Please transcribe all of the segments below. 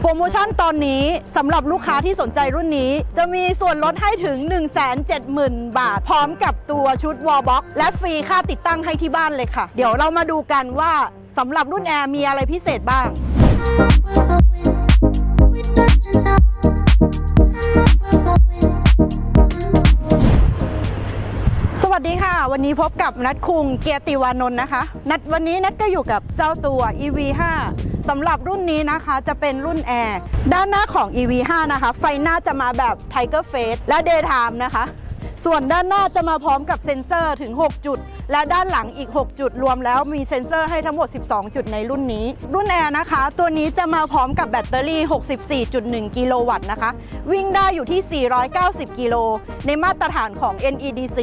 โปรโมชั่นตอนนี้สำหรับลูกค้าที่สนใจรุ่นนี้ จะมีส่วนลดให้ถึง 170,000 บาท พร้อมกับตัวชุดวอลบ็อกและฟรีค่าติดตั้งให้ที่บ้านเลยค่ะ เดี๋ยวเรามาดูกันว่าสำหรับรุ่นแอร์มีอะไรพิเศษบ้าง สวัสดีค่ะ วันนี้พบกับนัดคุงเกียรติวานนท์นะคะ นัดวันนี้นัดก็อยู่กับเจ้าตัว EV5 สำหรับรุ่นนี้นะคะจะเป็นรุ่นแอร์ด้านหน้าของ EV5 นะคะ ไฟหน้าจะมาแบบ Tiger Face และ Daytime นะคะ ส่วนด้านหน้าจะมาพร้อมกับเซ็นเซอร์ถึง 6 จุด และด้านหลังอีก 6 จุด รวมแล้วมีเซ็นเซอร์ให้ทั้งหมด 12 จุดในรุ่นนี้ รุ่นแอร์นะคะ ตัวนี้จะมาพร้อมกับแบตเตอรี่ 64.1 กิโลวัตต์นะคะ วิ่งได้อยู่ที่ 490 กิโล ในมาตรฐานของ NEDC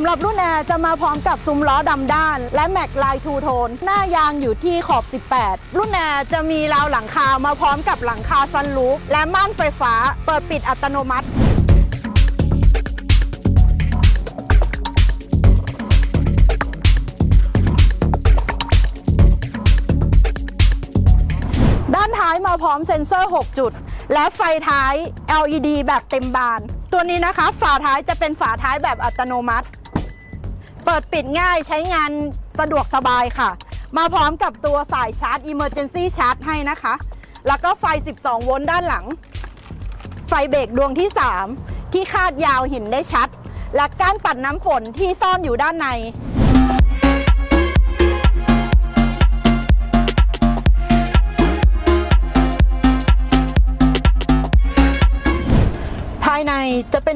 ำหรับรุ่นแอร์จะมาพร้อมกับซุ้มล้อดำด้าน และแม็กลายทูโทน หน้ายางอยู่ที่ขอบ 18 รุ่นแอร์จะมีราวหลังคามาพร้อมกับหลังคาซันรูฟและม่านไฟฟ้า เปิดปิดอัตโนมัติด้านท้ายมาพร้อมเซ็นเซอร์ 6 จุด และไฟท้าย LED แบบเต็มบาน ตัวนี้นะคะ ฝาท้ายจะเป็นฝาท้ายแบบอัตโนมัติ เปิดปิดง่ายใช้งานสะดวกสบายค่ะ มาพร้อมกับตัวสายชาร์จ Emergency Charge ให้นะคะ แล้วก็ไฟ 12 โวลต์ด้านหลัง ไฟเบรกดวงที่ 3 ที่คาดยาวเห็นได้ชัด และก้านปัดน้ำฝนที่ซ่อนอยู่ด้านใน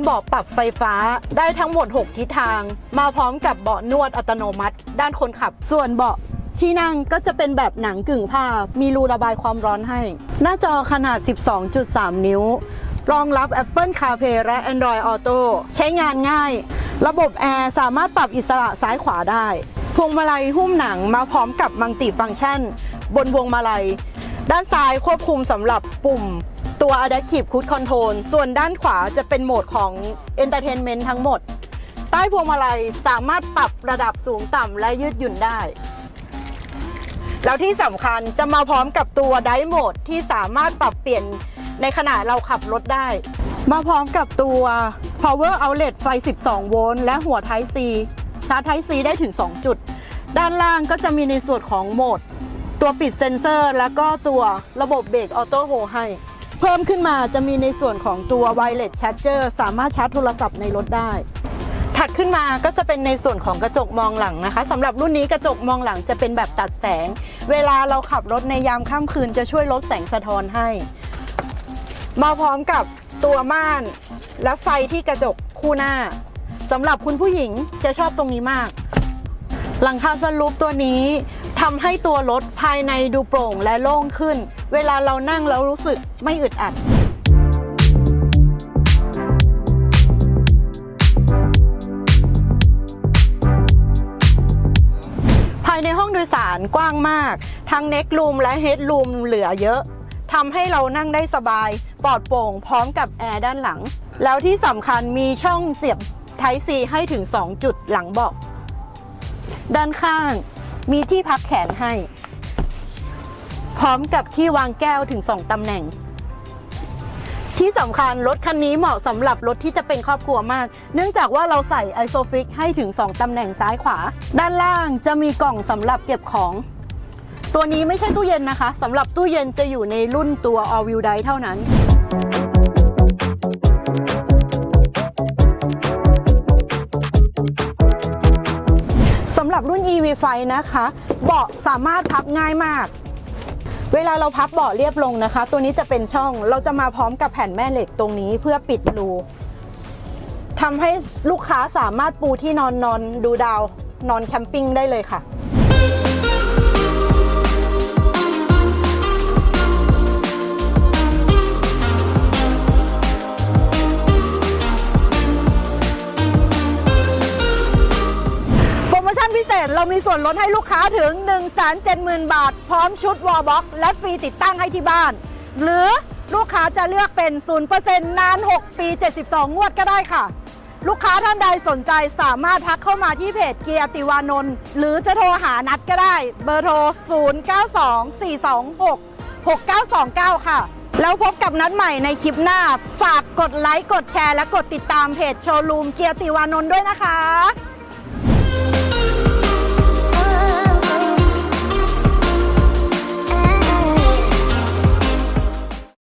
เบาะปรับไฟฟ้าได้ทั้งหมด 6 ทิศทาง มาพร้อมกับเบาะนวดอัตโนมัติ ด้านคนขับ ส่วนเบาะที่นั่งก็จะเป็นแบบหนังกึ่งผ้า มีรูระบายความร้อนให้ หน้าจอขนาด 12.3 นิ้ว รองรับ Apple CarPlay และ Android Auto ใช้งานง่าย ระบบแอร์สามารถปรับอิสระซ้ายขวาได้ พวงมาลัยหุ้มหนังมาพร้อมกับมังติฟังก์ชัน บนพวงมาลัย ด้านซ้ายควบคุมสำหรับปุ่ม ตัว Adaptive Cruise Control ส่วนด้านขวาจะเป็นโหมดของ Entertainment ทั้งหมด ใต้พวงมาลัยสามารถปรับระดับสูงต่ำและยืดหยุ่นได้ แล้วที่สำคัญจะมาพร้อมกับตัว Drive Mode ที่สามารถปรับเปลี่ยนในขณะเราขับรถได้ มาพร้อมกับตัว Power Outlet ไฟ 12 โวลต์ และหัว Type C ชาร์จ Type C ได้ถึง 2 จุด ด้านล่างก็จะมีในส่วนของโหมด ตัวปิดเซ็นเซอร์ แล้วก็ตัวระบบเบรกออโต้โฮให้ พิ่มขึ้นมาจะมีในส่วนของตัว Wireless Charger สามารถชาร์จโทรศัพท์ในรถได้ ถัดขึ้นมาก็จะเป็นในส่วนของกระจกมองหลังนะคะสำหรับรุ่นนี้กระจกมองหลังจะเป็นแบบตัดแสง เวลาเราขับรถในยามค่ำคืนจะช่วยลดแสงสะท้อนให้ มาพร้อมกับตัวม่านและไฟที่กระจกคู่หน้าสำหรับคุณผู้หญิงจะชอบตรงนี้มาก หลังคาสลูปตัวนี้ ทำให้ตัวรถภายในดูโปร่งและโล่งขึ้น เวลาเรานั่งแล้วรู้สึกไม่อึดอัดภายในห้องโดยสารกว้างมาก ทั้งเน็กรูมและเฮดรูมเหลือเยอะ ทำให้เรานั่งได้สบาย ปลอดโปร่งพร้อมกับแอร์ด้านหลัง แล้วที่สำคัญมีช่องเสียบ Type C ให้ถึง 2 จุดหลังเบาะด้านข้าง มีที่พักแขนให้ พร้อมกับที่วางแก้วถึง 2 ตำแหน่ง ที่สำคัญรถคันนี้เหมาะสำหรับรถที่จะเป็นครอบครัวมาก เนื่องจากว่าเราใส่ไอโซฟิกให้ถึง 2 ตำแหน่งซ้ายขวา ด้านล่างจะมีกล่องสำหรับเก็บของ ตัวนี้ไม่ใช่ตู้เย็นนะคะสำหรับตู้เย็นจะอยู่ในรุ่นตัว All Wheel Drive เท่านั้น ไฟนะคะ เบาะสามารถพับง่ายมาก เวลาเราพับเบาะเรียบลงนะคะ ตัวนี้จะเป็นช่องเราจะมาพร้อมกับแผ่นแม่เหล็กตรงนี้เพื่อปิดรูทำให้ลูกค้าสามารถปูที่นอนนอนดูดาวนอนแคมปิ้งได้เลยค่ะ มีส่วนลดให้ลูกค้าถึง 170,000 บาท พร้อมชุดวอลบ็อกและฟรีติดตั้งให้ที่บ้าน หรือลูกค้าจะเลือกเป็น 0%นาน 6 ปี 72 งวดก็ได้ค่ะ ลูกค้าท่านใดสนใจสามารถทักเข้ามาที่เพจเกียรติวานนท์หรือจะโทรหานัดก็ได้ เบอร์โทร 092426 6929 ค่ะ แล้วพบกับนัดใหม่ในคลิปหน้า ฝากกดไลค์ กดแชร์ และกดติดตามเพจโชว์รูมเกียรติวานนท์ด้วยนะคะ